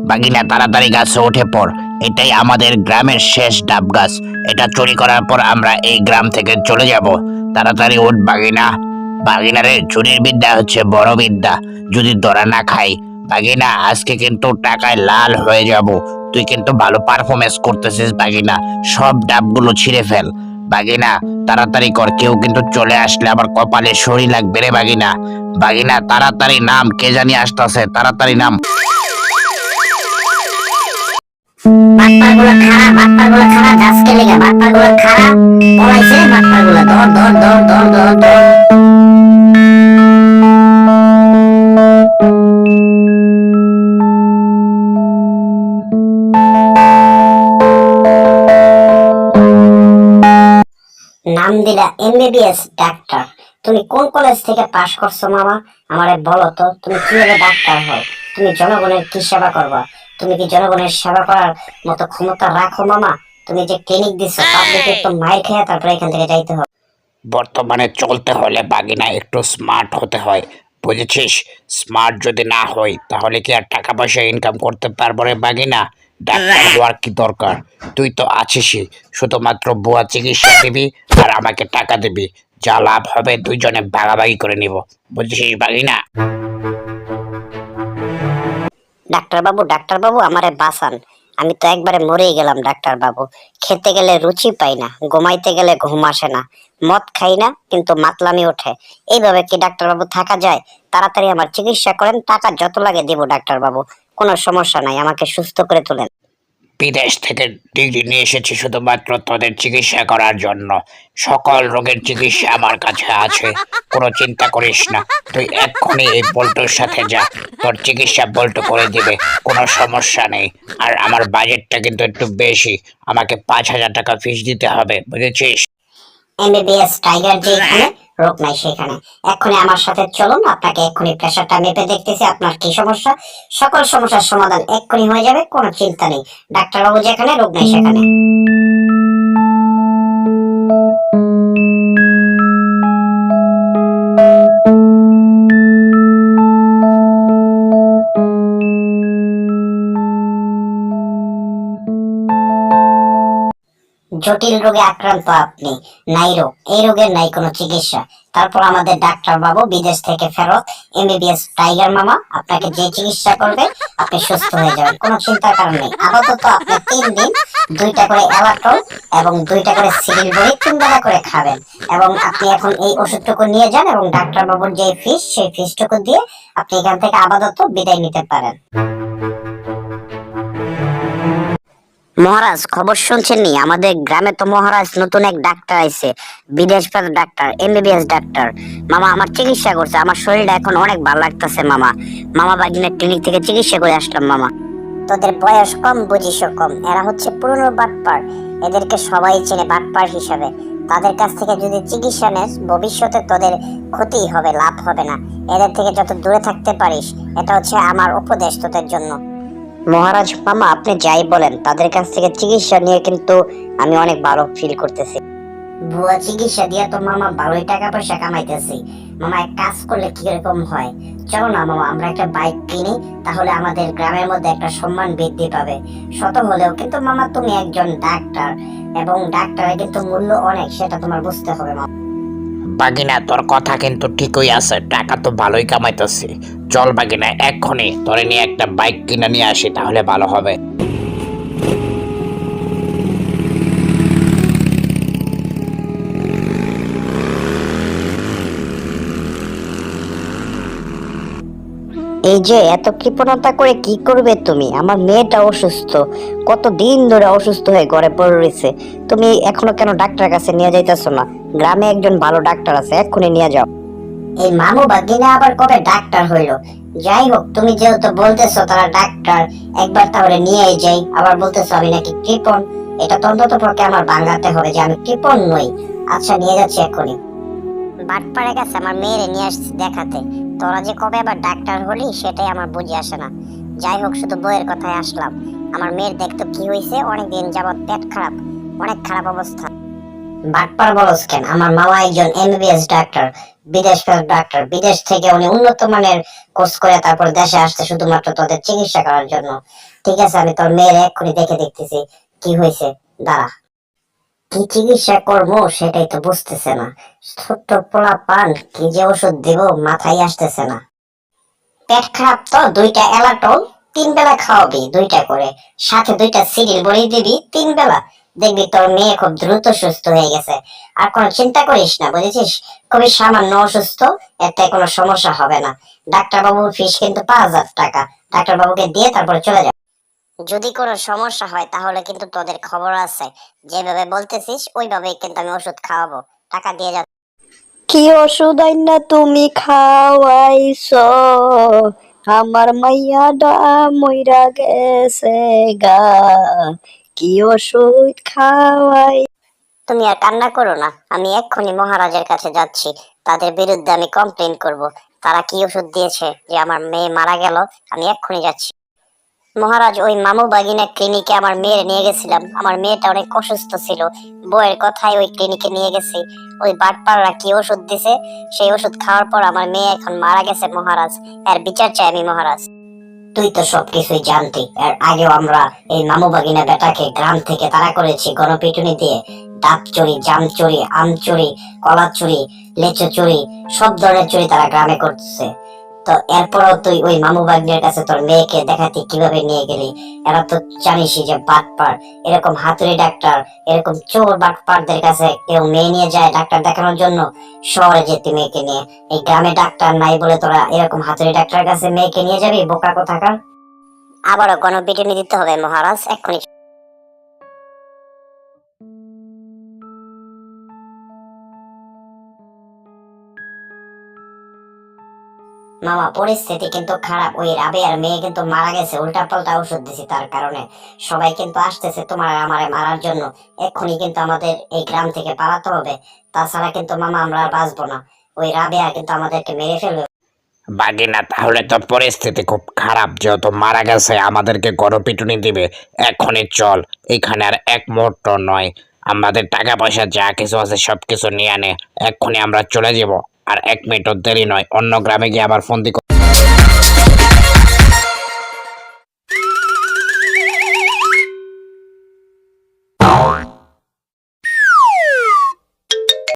বাগিনা, তাড়াতাড়ি গাছে উঠে পড়। এটাই আমাদের গ্রামের শেষ ডাব গাছ। এটা চুরি করার পর আমরা এই গ্রাম থেকে চলে যাব। তাড়াতাড়ি উঠ, বাগিনা। বাগিনা রে, চুরির বিদ্যা হচ্ছে বড় বিদ্যা। যদি ধরা না খাই। বাগিনা, আজকে কিন্তু টাকায় লাল হয়ে যাব। তুই কিন্তু ভালো পারফরমেন্স করতেছিস, বাগিনা। সব ডাবগুলো ছিঁড়ে ফেল। বাগিনা, তাড়াতাড়ি কর, কেউ কিন্তু চলে আসলে আবার কপালে শরীর লাগবে রে, বাগিনা। বাগিনা, তাড়াতাড়ি নাম, কে জানি আসতেছে। তাড়াতাড়ি নাম। বাটপারগুলো খারা বাটপারগুলো খারা গাছকে লেগে বাটপারগুলো খারা পলাইছে বাটপারগুলো দৌড় দৌড় দৌড় দৌড় দৌড় দৌড় নাম দিলা এমবিবিএস ডাক্তার তুমি কোন কলেজ থেকে পাশ করছ মামা? আমারে বলো তো, তুমি কীভাবে ডাক্তার হও? তুমি জনগণের কি সেবা করবা? তুমি কি জনগণের সেবা করার মতো ক্ষমতা রাখো মামা তুমি যে ক্লিনিক দিছো পাবলিকের তো মাইর খেয়ে তারপরে এখান থেকে যাইতে হবে। বর্তমানে চলতে হলে বাগিনা একটু স্মার্ট হতে হয় বুঝেছিস? স্মার্ট যদি না হই তাহলে কি আর টাকা পয়সা ইনকাম করতে পারব রে বাগিনা? ডাক্তার হওয়ার কি দরকার? তুই তো আছিসই শুধুমাত্র বুয়া চিকিৎসা দিবি আর আমাকে টাকা দিবি। যা লাভ হবে দুইজনে ভাগাভাগি করে নিব বুঝেছিস বাগিনা? ডাক্তার বাবু ডাক্তার বাবু আমারে বাঁচান। আমি তো একবারে মরেই গেলাম ডাক্তার বাবু খেতে গেলে রুচি পাই না, ঘুমাইতে গেলে ঘুম আসে না। মদ খাই না, কিন্তু মাতলামি ওঠে। এইভাবে কি ডাক্তার বাবু থাকা যায়? তাড়াতাড়ি আমার চিকিৎসা করেন, টাকা যত লাগে দেবো ডাক্তার বাবু কোনো সমস্যা নাই, আমাকে সুস্থ করে তোলেন। বিদেশ থেকে ডিগ্রি নিয়ে এসেছি শুধুমাত্র তোদের চিকিৎসা করার জন্য। সকল রোগের চিকিৎসা আমার কাছে আছে, কোনো চিন্তা করিস না। তুই এক্ষুনি এই বল্টুর সাথে যা, তোর চিকিৎসা বল্টু করে দিবে, কোনো সমস্যা নেই। আর আমার বাজেটটা কিন্তু একটু বেশি, আমাকে পাঁচ হাজার টাকা ফিস দিতে হবে, বুঝেছিস? এমবিবিএস টাইগার রোগ নাই সেখানে। এক্ষুনি আমার সাথে চলুন, আপনাকে এক্ষুনি প্রেশারটা মেপে দেখতেছি, আপনার কি সমস্যা? সকল সমস্যার সমাধান এক্ষুনি হয়ে যাবে, কোনো চিন্তা নেই। ডাক্তারবাবু যেখানে, রোগ নাই সেখানে। জটিল রোগে আক্রান্ত আপনি, নাই রোগ। এই রোগের নাই কোনো চিকিৎসা। তারপর আমাদের ডাক্তার বাবু বিদেশ থেকে ফেরত এমবিবিএস টাইগার মামা আপনাকে যে চিকিৎসা করবে, আপনি সুস্থ হয়ে যাবেন। কোনো চিন্তার কারণ নেই। আপাতত আপনি তিন দিন দুইটা করে অ্যালাট্রল এবং দুইটা করে সিরিল বড়ি তিন বেলা করে খাবেন এবং আপনি এখন এই ওষুধটুকু নিয়ে যান এবং ডাক্তার বাবুর যে ফিস সেই ফিসটুকু দিয়ে আপনি এখান থেকে আপাতত বিদায় নিতে পারেন। মহারাজ, খবর শুনছেন নি আমাদের গ্রামে তো মহারাজ নতুন এক ডাক্তার আইছে বিদেশ ডাক্তার, এমবিবিএস ডাক্তার। মামা, আমার চিকিৎসা করছে, আমার শরীরটা এখন অনেক ভালো লাগতেছে, মামা। মামা বাগিনের ক্লিনিক থেকে চিকিৎসা করে আসলাম, মামা। তোদের বয়স কম, বুঝিস কম। এরা হচ্ছে পুরনো বাটপার, এদেরকে সবাই চেনে বাটপার হিসাবে। তাদের কাছ থেকে যদি চিকিৎসা নেস, ভবিষ্যতে তোদের ক্ষতি হবে, লাভ হবে না। এদের থেকে যত দূরে থাকতে পারিস, এটা হচ্ছে আমার উপদেশ তোদের জন্য। মহারাজ মামা আপনি যাই বলেন। তাদের কাছ থেকে চিকিৎসা নিয়ে কিন্তু আমি অনেক ভালো ফিল করতেছি। ভুয়া চিকিৎসা দিয়ে তো মামা ভালোই টাকা পয়সা কামাইতেছি। মামা এক কাজ করলে কীরকম হয়? চলো না মামা আমরা একটা বাইক কিনি তাহলে আমাদের গ্রামের মধ্যে একটা সম্মান বৃদ্ধি পাবে। শত হলেও কিন্তু মামা তুমি একজন ডাক্তার এবং ডাক্তারের কিন্তু মূল্য অনেক সেটা তোমার বুঝতে হবে মামা। বাগিনা তোর কথা কিন্তু ঠিকই আছে টাকা তো ভালোই কামাইতেছি। চল বাগিনা, এক্ষুনি। ধরে নিয়ে একটা বাইক কিনে নিয়ে আসি, তাহলে ভালো হবে। এই যে, এত কৃপণতা করে কি করবে তুমি? আমার মেয়েটা অসুস্থ। কত দিন ধরে অসুস্থ হয়ে ঘরে পড়ে রয়েছে। তুমি এখনও কেন ডাক্তারের কাছে নিয়ে যাইতেছো না? গ্রামে একজন ভালো ডাক্তার আছে, এক্ষুনি নিয়ে যাও। এই মামু বাগিনা আবার কবে ডাক্তার হইল? যাই হোক তুমি যেহেতু বলতেছো তারা ডাক্তার, একবার তাহলে নিয়েই যাই। আবার বলতেছো আমি নাকি কৃপণ। এটা তো অন্তত পক্ষে আমার বাংলাতে হবে যে আমি কৃপণ নই। আচ্ছা নিয়ে যাচ্ছি এক্ষুনি। বাটপাড়ে গেছে আমার মেয়েরে নিয়ে আসছি দেখাতে। তোরা যে কবে আবার ডাক্তার হলি সেটাই আমার বুঝে আসে না। যাই হোক শুধু বইয়ের কথায় আসলাম। আমার মেয়ের দেখতো কি হয়েছে অনেক দিন যাবত পেট খারাপ, অনেক খারাপ অবস্থা। বাটপার বলস কেন? আমার মামা একজন এমবিবিএস ডাক্তার। বিদেশ ফেরত ডাক্তার। বিদেশ থেকে উনি উন্নত মানের কোর্স করে তারপর দেশে আসছে শুধুমাত্র তোদের চিকিৎসা করার জন্য। ঠিক আছে, আমি তোর মেয়ের এক্ষুনি দেখে দেখতেছি। কি হয়েছে? দাঁড়া। কি চিকিৎসা করব সেটাই তো বুঝতেছে না। ছোট্ট পোলা পান কি যে ওষুধ দিব মাথায় আসতেছে না। পেট খারাপ তো, দুইটা এলাটল তিন বেলা খাওয়াবি দুইটা করে। সাথে দুইটা সিরিল বড়ি দিবি, তিন বেলা। দেখবি তোর মেয়ে খুব দ্রুত সুস্থ হয়ে গেছে। আর কোনো চিন্তা করিস না, বুঝেছিস? খুবই সামান্য অসুস্থ, এতে কোনো সমস্যা হবে না। ডাক্তার বাবুর ফিস কিন্তু পাঁচ হাজার টাকা। ডাক্তার বাবুকে দিয়ে তারপরে চলে যাবে যদি কোনো সমস্যা হয়, তাহলে কিন্তু তোদের খবর আছে। যেভাবে বলতেছিস, ওইভাবেই কিন্তু আমি ওষুধ খাওয়াবো। টাকা দিয়ে যা। কি ওষুধ আইনা তুমি খাওয়াইছ? আমার মাইয়াডা মইরা গেছে গা। কি ওষুধ খাওয়াই। তুমি আর কান্না করো না, আমি এক্ষুনি মহারাজের কাছে যাচ্ছি। তাদের বিরুদ্ধে আমি কমপ্লেন করব। তারা কি ওষুধ দিয়েছে যে আমার মেয়ে মারা গেল, আমি এক্ষুনি যাচ্ছি। মহারাজ, ওই মামু বাগিনা ক্লিনিকে আমার মেয়ের নিয়ে গেছিলাম। আমার মেয়েটা অনেক অসুস্থ ছিল। বইয়ের কথাই ওই ক্লিনিকে নিয়ে গেছি। ওই বাটপাড়রা কি ওষুধ দিছে? সেই ওষুধ খাওয়ার পর আমার মেয়ে এখন মারা গেছে মহারাজ। এর বিচার চাই আমি মহারাজ। তুই তো সবকিছুই জানতি। এর আগেও আমরা এই মামু বাগিনা বেটাকে গ্রাম থেকে তারা করেছি গণপিটুনি দিয়ে। ডাব চুরি, জাম চুরি, আম চুরি, কলা চুরি, লেচু চুরি, সব ধরনের চুরি তারা গ্রামে করছে। তো এরপরও তুই ওই মামু বাগনের কাছে তোর মেয়েকে দেখাতে কীভাবে নিয়ে গেলি? এরা তো জানিসই যে বাটপার এরকম হাতুড়ি ডাক্তার, এরকম চোর বাটপারদের কাছে কেউ মেয়ে নিয়ে যায় ডাক্তার দেখানোর জন্য, শহরে যেতে মেয়েকে নিয়ে। এই গ্রামে ডাক্তার নাই বলে তোরা এরকম হাতুড়ি ডাক্তারের কাছে মেয়েকে নিয়ে যাবি? বোকা কোথাকার? আবারও গণপিটুনি দিতে হবে মহারাজ, এক্ষুনি মামা, পরিস্থিতি কিন্তু খারাপ। ওই রাবেয়ার মেয়ে কিন্তু মারা গেছে উল্টা পাল্টা ওষুধ দিছি তার কারণে। সবাই কিন্তু আসতেছে তোমার আমারে মারার জন্য। এক্ষুনি কিন্তু আমাদের এই গ্রাম থেকে পালাতে হবে। তাছাড়া কিন্তু মামা, আমরা আর বাঁচবো না। ওই রাবেয়া কিন্তু আমাদেরকে মেরে ফেলবে। বাগিনা, তাহলে তো পরিস্থিতি খুব খারাপ। যেহেতু মারা গেছে, আমাদেরকে গণপিটুনি দিবে। এখনই চল, এখানে আর এক মুহূর্ত নয়। আমাদের টাকা পয়সা যা কিছু আছে সব কিছু নিয়ে আনে। এক্ষুনি আমরা চলে যাব। আর এক মিনিটও দেরি নয়। অন্য গ্রামে গিয়ে আবার ফোন দি